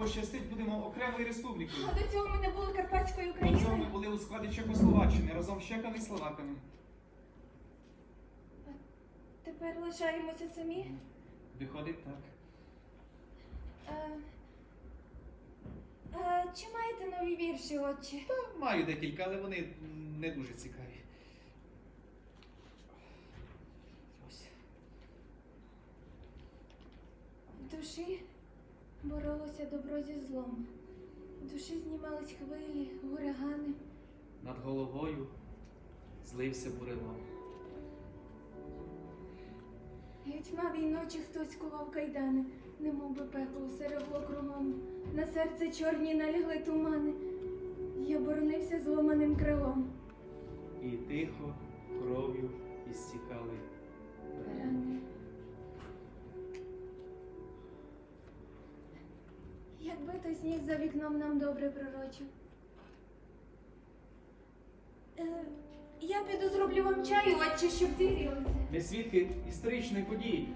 Пощастить, будемо окремою республікою. А до цього ми не були Карпатською До цього ми були у складі Чехословаччини разом з чехами і словаками. А Тепер лишаємося самі. Виходить так. Е, е, чи маєте нові вірші, отче? Та маю декілька, але вони не дуже цікаві. Ось. Душі боролося добро зі злом. В душі знімались хвилі, урагани. Над головою злився бурелом. І у ночі хтось кував кайдани, немов би пекло серегло кругом. На серце чорні налягли тумани. Я боронився зломаним крилом. І тихо кров'ю істікали. Рани. Якби той сніг за вікном нам добре пророчив. Е, я піду зроблю вам чаю, отче, щоб зігрілося. Ми свідки історичної події.